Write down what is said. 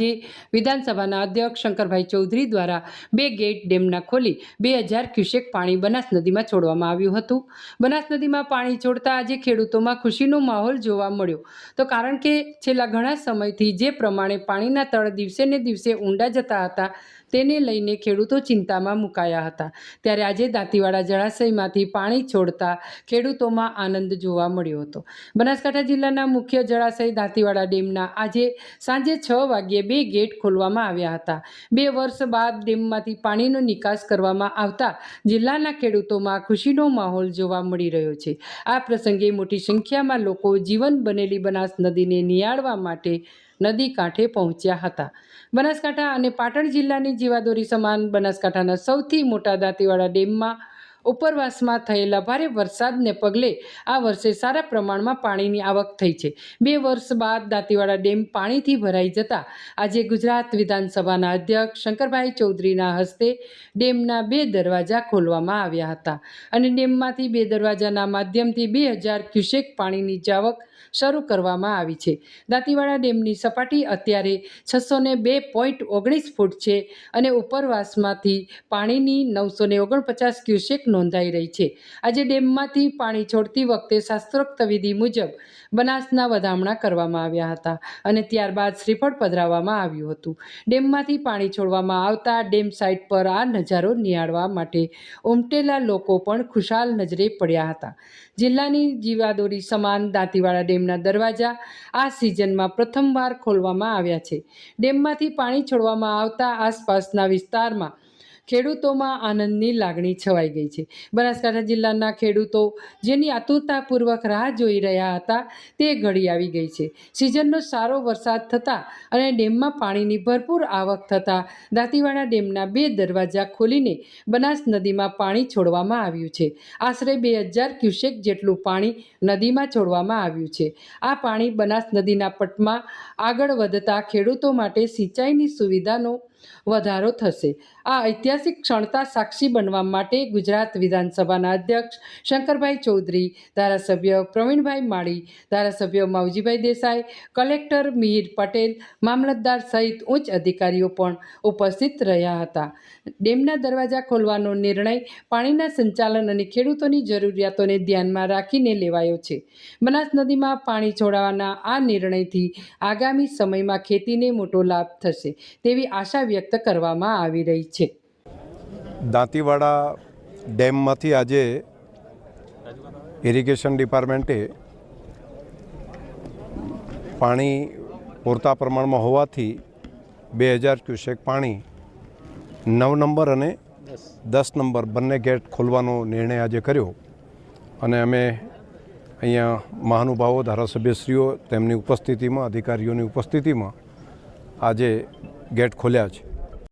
જે વિધાનસભાના અધ્યક્ષ શંકરભાઈ ચૌધરી દ્વારા બે ગેટ ડેમના ખોલી બે હજાર ક્યુસેક પાણી બનાસ નદીમાં છોડવામાં આવ્યું હતું. બનાસ નદીમાં પાણી છોડતા આજે ખેડૂતોમાં ખુશીનો માહોલ જોવા મળ્યો. તો કારણ કે છેલ્લા ઘણા સમયથી જે પ્રમાણે પાણીના તળ દિવસે ને દિવસે ઊંડા જતા હતા, તેને લઈને ખેડૂતો ચિંતામાં મુકાયા હતા. ત્યારે આજે દાંતીવાડા જળાશયમાંથી પાણી છોડતા ખેડૂતોમાં આનંદ જોવા મળ્યો હતો. બનાસકાંઠા જિલ્લાના મુખ્ય જળાશય દાંતીવાડા ડેમના આજે સાંજે છ વાગ્યે બે ગેટ ખોલવામાં આવ્યા હતા. બે વર્ષ બાદ ડેમમાંથી પાણીનો નિકાસ કરવામાં આવતા જિલ્લાના ખેડૂતોમાં ખુશીનો માહોલ જોવા મળી રહ્યો છે. આ પ્રસંગે મોટી સંખ્યામાં લોકો જીવન બનેલી બનાસ નદીને નિહાળવા માટે નદી કાંઠે પહોંચ્યા હતા. બનાસકાંઠા અને પાટણ જિલ્લાની જીવાદોરી સમાન બનાસકાંઠાના સૌથી મોટા દાંતીવાડા ડેમમાં ઉપરવાસમાં થયેલા ભારે વરસાદને પગલે આ વર્ષે સારા પ્રમાણમાં પાણીની આવક થઈ છે. બે વર્ષ બાદ દાંતીવાડા ડેમ પાણીથી ભરાઈ જતા આજે ગુજરાત વિધાનસભાના અધ્યક્ષ શંકરભાઈ ચૌધરીના હસ્તે ડેમના બે દરવાજા ખોલવામાં આવ્યા હતા અને ડેમમાંથી બે દરવાજાના માધ્યમથી બે હજાર ક્યુસેક પાણીની જાવક શરૂ કરવામાં આવી છે. દાંતીવાડા ડેમની સપાટી અત્યારે છસો ને બે પોઈન્ટ ઓગણીસ ફૂટ છે અને ઉપરવાસમાંથી પાણીની નવસો ને ઓગણપચાસ ક્યુસેક નોંધાઈ રહી છે. આજે ડેમમાંથી પાણી છોડતી વખતે શાસ્ત્રોક્ત વિધિ મુજબ બનાસના વધામણા કરવામાં આવ્યા હતા અને ત્યારબાદ શ્રીફળ પધરાવવામાં આવ્યું હતું. ડેમમાંથી પાણી છોડવામાં આવતા ડેમ સાઇટ પર આ નજારો નિહાળવા માટે ઉમટેલા લોકો પણ ખુશાલ નજરે પડ્યા હતા. જિલ્લાની જીવાદોરી સમાન દાંતીવાડા ડેમના દરવાજા આ સિઝનમાં પ્રથમવાર ખોલવામાં આવ્યા છે. ડેમમાંથી પાણી છોડવામાં આવતા આસપાસના વિસ્તારમાં ખેડૂતોમાં આનંદની લાગણી છવાઈ ગઈ છે. બનાસકાંઠા જિલ્લાના ખેડૂતો જેની આતુરતાપૂર્વક રાહ જોઈ રહ્યા હતા તે ઘડી આવી ગઈ છે. સિઝનનો સારો વરસાદ થતાં અને ડેમમાં પાણીની ભરપૂર આવક થતાં દાંતીવાડા ડેમના બે દરવાજા ખોલીને બનાસ નદીમાં પાણી છોડવામાં આવ્યું છે. આશરે બે હજાર ક્યુસેક જેટલું પાણી નદીમાં છોડવામાં આવ્યું છે. આ પાણી બનાસ નદીના પટમાં આગળ વધતા ખેડૂતો માટે સિંચાઈની સુવિધાનો વધારો થશે. આ ઐતિહાસિક ક્ષણતા સાક્ષી બનવા માટે ગુજરાત વિધાનસભાના અધ્યક્ષ શંકરભાઈ ચૌધરી, ધારાસભ્ય પ્રવીણભાઈ માળી, ધારાસભ્ય માવજીભાઈ દેસાઈ, કલેક્ટર મિહિર પટેલ, મામલતદાર સહિત ઉચ્ચ અધિકારીઓ પણ ઉપસ્થિત રહ્યા હતા. ડેમના દરવાજા ખોલવાનો નિર્ણય પાણીના સંચાલન અને ખેડૂતોની જરૂરિયાતોને ધ્યાનમાં રાખીને લેવાયો છે. બનાસ નદીમાં પાણી છોડાવવાના આ નિર્ણયથી આગામી સમયમાં ખેતીને મોટો લાભ થશે તેવી આશા વ્યક્ત કરવામાં આવી રહી છે. દાંતીવાડા ડેમમાંથી આજે ઇરિગેશન ડિપાર્ટમેન્ટે પાણી પૂરતા પ્રમાણમાં હોવાથી બે હજાર ક્યુસેક પાણી નવ નંબર અને દસ નંબર બંને ગેટ ખોલવાનો નિર્ણય આજે કર્યો. અને અમે અહીંયા મહાનુભાવો, ધારાસભ્યશ્રીઓ તેમની ઉપસ્થિતિમાં, અધિકારીઓની ઉપસ્થિતિમાં આજે ગેટ ખોલ્યા છે.